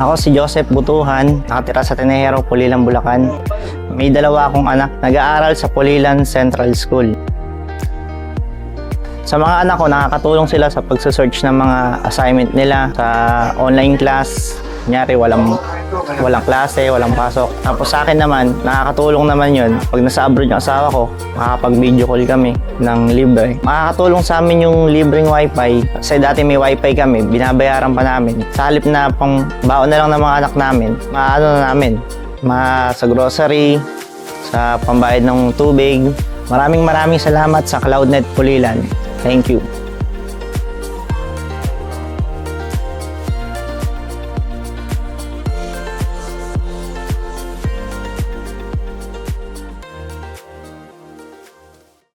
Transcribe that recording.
Ako si Joseph Butuhan, nakatira sa Tenejero, Pulilan, Bulacan. May dalawa akong anak, nag-aaral sa Pulilan Central School. Sa mga anak ko, nakakatulong sila sa pagsasearch ng mga assignment nila sa online class. Kunyari, walang, walang klase, walang pasok. Tapos sa akin naman, nakakatulong naman yun. Pag nasa abroad yung asawa ko, makakapag-video call kami ng libre. Makakatulong sa amin yung libreng wifi. Kasi dati may wifi kami, binabayaran pa namin. Sa halip na pang baon na lang ng mga anak namin, maano na namin, ma sa grocery, sa pambayad ng tubig. Maraming maraming salamat sa CloudNet Pulilan. Thank you.